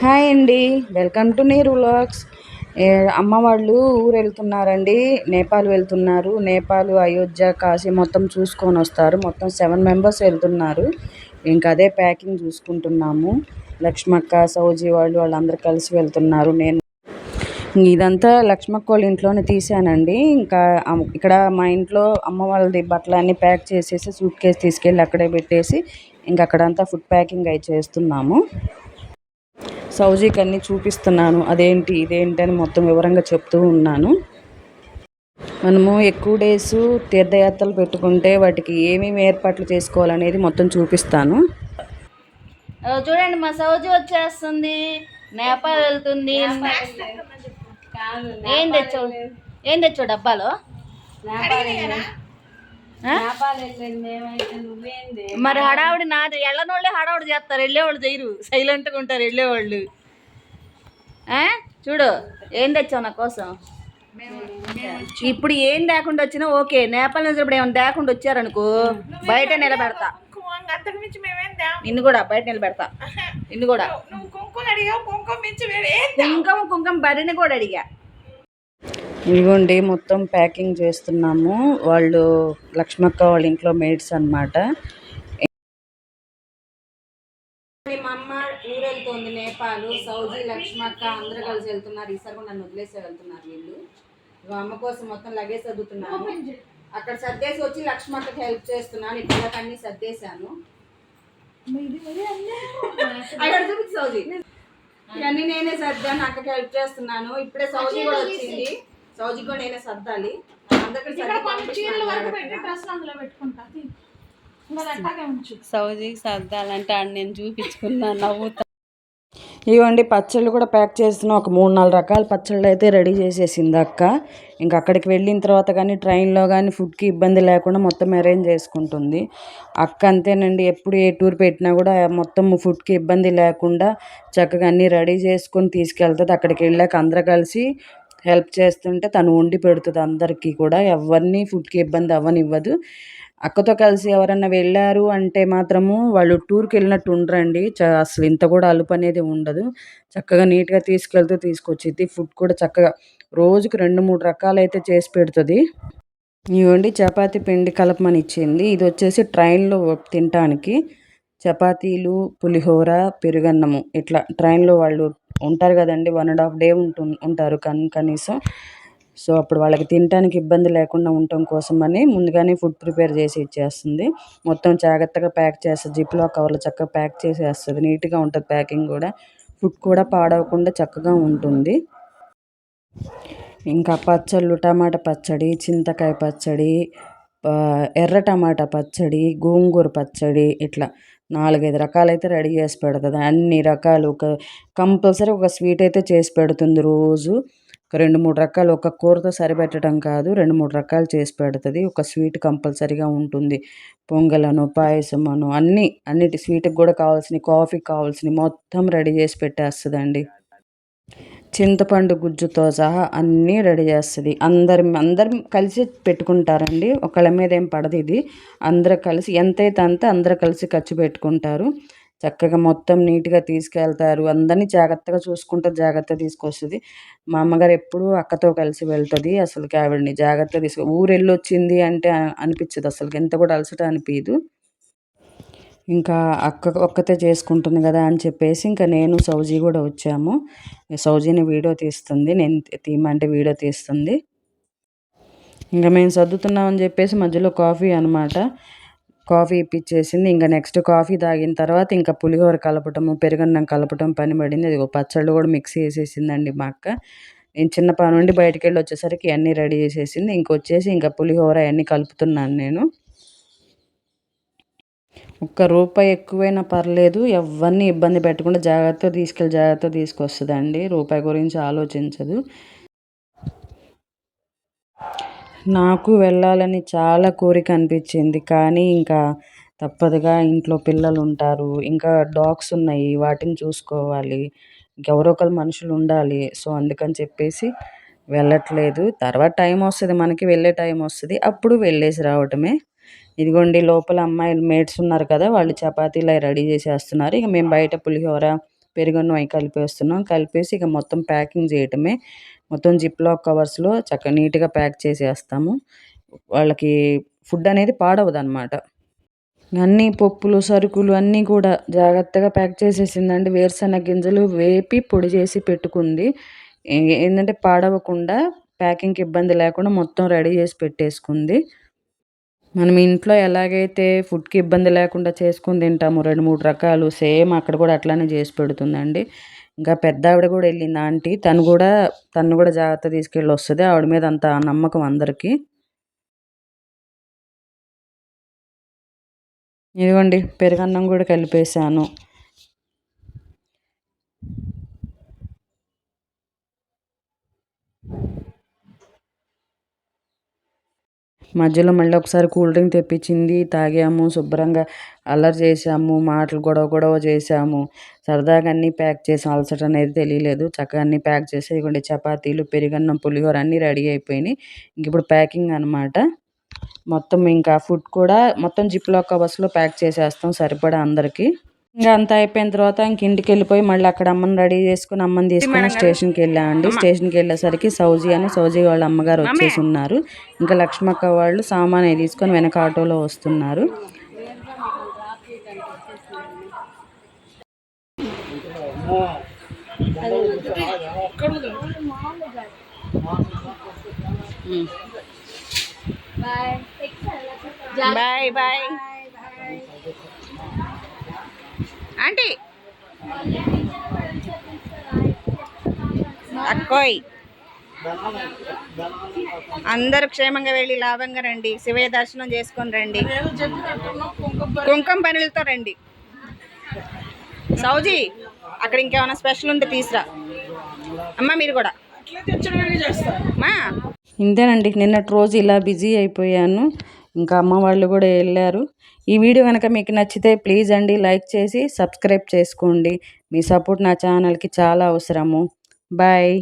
Hi అండి. Welcome to Neeru vlogs. అమ్మ వాళ్ళు ఊరు వెళ్తున్నారండి నేపాల్ వెళ్తున్నారు. నేపాల్ అయోధ్య కాశీ మొత్తం చూసుకొని వస్తారు. మొత్తం సెవెన్ మెంబర్స్ వెళ్తున్నారు. ఇంకా అదే ప్యాకింగ్ చూసుకుంటున్నాము. లక్ష్మక్క సౌజీ వాళ్ళు వాళ్ళందరూ కలిసి వెళ్తున్నారు. నేను ఇదంతా లక్ష్మక్క వాళ్ళ ఇంట్లోనే తీసానండి ఇంకా ఇక్కడ మా ఇంట్లో అమ్మ వాళ్ళది బట్టలన్నీ ప్యాక్ చేసేసి సూట్ కేసు తీసుకెళ్ళి అక్కడే పెట్టేసి ఇంకా అక్కడంతా ఫుడ్ ప్యాకింగ్ అయి చేస్తున్నాము. సౌజీకి అన్నీ చూపిస్తున్నాను. అదేంటి ఇదేంటి అని మొత్తం వివరంగా చెప్తూ ఉన్నాను. మనము ఎక్కువ డేస్ తీర్థయాత్రలు పెట్టుకుంటే వాటికి ఏమేమి ఏర్పాట్లు చేసుకోవాలనేది మొత్తం చూపిస్తాను. చూడండి మా సౌజీ వచ్చేస్తుంది. నేపాల్ వెళ్తుంది. ఏం తెచ్చావు? ఏం తెచ్చావు డబ్బాలో? మరి హడావుడి నాది ఎళ్ళనోళ్ళే హడావుడి చేస్తారు వెళ్ళేవాళ్ళు చేయరు. సైలెంట్గా ఉంటారు వెళ్ళేవాళ్ళు ఆ? చూడు ఏం తెచ్చావు నా కోసం? ఇప్పుడు ఏం లేకుండా వచ్చినా ఓకే నేపాల్ నుంచి ఇప్పుడు ఏమైనా లేకుండా వచ్చారనుకో బయట నిలబెడతా. నిన్ను కూడా బయట నిలబెడతా. నిన్ను కూడా. కుంకుమ కుంకుమ బరిని కూడా అడిగా. ఇదిగోండి మొత్తం ప్యాకింగ్ చేస్తున్నాము. వాళ్ళు లక్ష్మక్క వాళ్ళ ఇంట్లో మేడ్స్ అన్నమాట. మా అమ్మ ఊరెళ్తోంది నేపాల్. సౌజీ లక్ష్మక్క అందరూ కలిసి వెళ్తున్నారు. ఈసారి కూడా నన్ను వదిలేసి వెళ్తున్నారు వీళ్ళు. ఇగో అమ్మ కోసం మొత్తం లగేజ్ చదువుతున్నాను అక్కడ సర్దేసి వచ్చి లక్ష్మక్కకి హెల్ప్ చేస్తున్నాను. ఇప్పుడు అన్ని సర్దేశాను. అక్కడ చూపించు సౌజీ. ఇవన్నీ నేనే సర్దాను అక్కకి హెల్ప్ చేస్తున్నాను. ఇప్పుడే సౌజీ కూడా వచ్చింది. సౌజీ కూడా సర్దాలి. సౌజీకి సర్దాలంటే ఆడ నేను చూపించుకున్నా నవ్వుతా. ఇవ్వండి పచ్చళ్ళు కూడా ప్యాక్ చేస్తున్నా. ఒక మూడు నాలుగు రకాల పచ్చళ్ళు అయితే రెడీ చేసేసింది అక్క. ఇంకా అక్కడికి వెళ్ళిన తర్వాత కానీ ట్రైన్లో కానీ ఫుడ్కి ఇబ్బంది లేకుండా మొత్తం అరేంజ్ చేసుకుంటుంది. అక్క అంతేనండి ఎప్పుడు ఏ టూర్ పెట్టినా కూడా మొత్తం ఫుడ్కి ఇబ్బంది లేకుండా చక్కగా అన్నీ రెడీ చేసుకొని తీసుకెళ్తుంది. అక్కడికి వెళ్ళాక అందరూ కలిసి హెల్ప్ చేస్తుంటే తను వండి పెడుతుంది అందరికీ కూడా. ఎవరిని ఫుడ్కి ఇబ్బంది అవ్వనివ్వదు అక్కతో కలిసి ఎవరన్నా వెళ్ళారు అంటే మాత్రము వాళ్ళు టూర్కి వెళ్ళినట్టు ఉండరండి. చ అసలు ఇంత కూడా అలుపు అనేది ఉండదు. చక్కగా నీట్గా తీసుకెళ్తూ తీసుకొచ్చిద్ది. ఫుడ్ కూడా చక్కగా రోజుకి రెండు మూడు రకాలు అయితే చేసి పెడుతుంది. ఇవ్వండి చపాతీ పిండి కలపమని ఇచ్చింది ఇది వచ్చేసి ట్రైన్లో తినటానికి చపాతీలు పులిహోర పెరుగన్నము. ఇట్లా ట్రైన్లో వాళ్ళు ఉంటారు కదండి. వన్ అండ్ హాఫ్ డే ఉంటు ఉంటారు కన్ కనీసం. సో అప్పుడు వాళ్ళకి తినడానికి ఇబ్బంది లేకుండా ఉండటం కోసమని ముందుగానే ఫుడ్ ప్రిపేర్ చేసి ఇచ్చేస్తుంది. మొత్తం జాగ్రత్తగా ప్యాక్ చేస్తుంది జిప్లో కవర్లో చక్కగా ప్యాక్ చేసేస్తుంది. నీట్గా ఉంటుంది ప్యాకింగ్ కూడా. ఫుడ్ కూడా పాడవకుండా చక్కగా ఉంటుంది. ఇంకా పచ్చళ్ళు టమాటా పచ్చడి చింతకాయ పచ్చడి ఎర్ర టమాటా పచ్చడి గోంగూర పచ్చడి ఇట్లా. నాలుగైదు రకాలైతే రెడీ చేసి పెడుతుంది. అన్ని రకాలు ఒక కంపల్సరీ ఒక స్వీట్ అయితే చేసి పెడుతుంది రోజు. ఒక రెండు మూడు రకాలు ఒక కూరతో సరిపెట్టడం కాదు రెండు మూడు రకాలు చేసి పెడుతుంది. ఒక స్వీట్ కంపల్సరీగా ఉంటుంది. పొంగలను పాయసం అన్నీ అన్నిటి స్వీట్కి కూడా కావాల్సిన కాఫీకి కావాల్సినవి మొత్తం రెడీ చేసి పెట్టేస్తుందండి. చింతపండు గుజ్జుతో సహా అన్నీ రెడీ చేస్తుంది. అందరి అందరం కలిసి పెట్టుకుంటారండి. ఒకళ్ళ మీద ఏం పడదు ఇది. అందరూ కలిసి ఎంతైతే అంత అందరూ కలిసి ఖర్చు పెట్టుకుంటారు. చక్కగా మొత్తం నీట్గా తీసుకెళ్తారు. అందరినీ జాగ్రత్తగా చూసుకుంటూ జాగ్రత్తగా తీసుకొస్తుంది. మా అమ్మగారు ఎప్పుడూ అక్కతో కలిసి వెళ్తుంది. అసలు ఆవిడని జాగ్రత్తగా తీసుకు ఊరు వెళ్ళి వచ్చింది అంటే అనిపించదు అసలుకి ఎంత కూడా అలసట అనిపించదు ఇంకా అక్క ఒక్కతే చేసుకుంటుంది కదా అని చెప్పేసి ఇంకా నేను సౌజీ కూడా వచ్చాము. సౌజీని వీడియో తీస్తుంది. నేను తీయమంటే వీడియో తీస్తుంది. ఇంకా మేము సర్దుతున్నామని చెప్పేసి మధ్యలో కాఫీ అనమాట కాఫీ ఇప్పించేసింది ఇంకా నెక్స్ట్ కాఫీ తాగిన తర్వాత ఇంకా పులిహోర కలపటము పెరుగన్నం కలపటం పని పడింది. అది పచ్చళ్ళు కూడా మిక్స్ చేసేసిందండి మా అక్క. నేను చిన్న పని నుండి బయటకు వెళ్ళి వచ్చేసరికి అన్నీ రెడీ చేసేసింది. ఇంకొచ్చేసి ఇంకా పులిహోర అన్నీ కలుపుతున్నాను నేను. ఒక్క రూపాయి ఎక్కువైనా పర్లేదు ఎవరిని ఇబ్బంది పెట్టకుండా జాగ్రత్తగా తీసుకెళ్ళి జాగ్రత్తగా తీసుకొస్తుందండి. రూపాయి గురించి ఆలోచించదు. నాకు వెళ్ళాలని చాలా కోరిక అనిపించింది కానీ ఇంకా తప్పదుగా ఇంట్లో పిల్లలు ఉంటారు ఇంకా డాగ్స్ ఉన్నాయి వాటిని చూసుకోవాలి ఎవరో ఒకరు మనుషులు ఉండాలి. సో అందుకని చెప్పేసి వెళ్ళట్లేదు. తర్వాత టైం వస్తుంది మనకి వెళ్ళే టైం వస్తుంది. అప్పుడు వెళ్ళేసి రావటమే. ఇదిగోండి లోపల అమ్మాయిలు మేట్స్ ఉన్నారు కదా వాళ్ళు చపాతీలు అవి రెడీ చేసేస్తున్నారు. ఇక మేము బయట పులిహోర పెరుగన్నం అవి కలిపేస్తున్నాం కలిపేసి ఇక మొత్తం ప్యాకింగ్ చేయటమే. మొత్తం జిప్లాక్ కవర్స్లో చక్కగా నీట్గా ప్యాక్ చేసేస్తాము. వాళ్ళకి ఫుడ్ అనేది పాడవదు అనమాట అన్ని పప్పులు సరుకులు అన్నీ కూడా జాగ్రత్తగా ప్యాక్ చేసేసిందండి. వేరుశనగ గింజలు వేపి పొడి చేసి పెట్టుకుంది. ఏంటంటే పాడవకుండా ప్యాకింగ్కి ఇబ్బంది లేకుండా మొత్తం రెడీ చేసి పెట్టేసుకుంది. మనం ఇంట్లో ఎలాగైతే ఫుడ్కి ఇబ్బంది లేకుండా చేసుకొని తింటాము రెండు మూడు రకాలు సేమ్ అక్కడ కూడా అట్లానే చేసి పెడుతుందండి. ఇంకా పెద్ద ఆవిడ కూడా వెళ్ళింది ఆంటీ. తను కూడా తను కూడా జాగ్రత్త తీసుకెళ్ళి వస్తుంది. ఆవిడ మీద అంత నమ్మకం అందరికీ. ఇదిగోండి పెరుగన్నం కూడా కలిపేసాను మధ్యలో మళ్ళీ ఒకసారి కూల్ డ్రింక్ తెప్పించింది తాగాము శుభ్రంగా అల్లరి చేసాము మాటలు గొడవ గొడవ చేసాము సరదాగా అన్నీ ప్యాక్ చేసాం అలసట అనేది తెలియలేదు. చక్కగా అన్నీ ప్యాక్ చేసి ఇదిగోండి చపాతీలు పెరుగన్నం పులిహోర అన్నీ రెడీ అయిపోయినాయి. ఇంక ఇప్పుడు ప్యాకింగ్ అనమాట మొత్తం ఇంకా ఫుడ్ కూడా మొత్తం జిప్లో ఒక కవర్స్లో ప్యాక్ చేసేస్తాం సరిపడా అందరికీ. ఇంకా అంతా అయిపోయిన తర్వాత ఇంక ఇంటికి వెళ్ళిపోయి మళ్ళీ అక్కడ అమ్మని రెడీ చేసుకుని అమ్మని తీసుకుని స్టేషన్కి వెళ్ళామండి స్టేషన్కి వెళ్ళేసరికి సౌజీ అని సౌజీ వాళ్ళ అమ్మగారు వచ్చేసి ఉన్నారు. ఇంకా లక్ష్మక్క వాళ్ళు సామాన్ అవి తీసుకొని వెనక ఆటోలో వస్తున్నారు. బాయ్ బాయ్ ఆంటీ అక్కోయ్. అందరూ క్షేమంగా వెళ్ళి లాభంగా రండి. శివయ్య దర్శనం చేసుకొని రండి. కుంకుమ పనులతో రండి. సౌజీ అక్కడ ఇంకేమైనా స్పెషల్ ఉంటే తీసురా. అమ్మ మీరు కూడా. మా ఇంతేనండి నిన్నటి రోజు ఇలా బిజీ అయిపోయాను. ఇంకా అమ్మ వాళ్ళు కూడా వెళ్ళారు. ఈ వీడియో కనుక మీకు నచ్చితే ప్లీజ్ అండి లైక్ చేసి సబ్స్క్రైబ్ చేసుకోండి. మీ సపోర్ట్ నా ఛానల్కి చాలా అవసరము. బాయ్.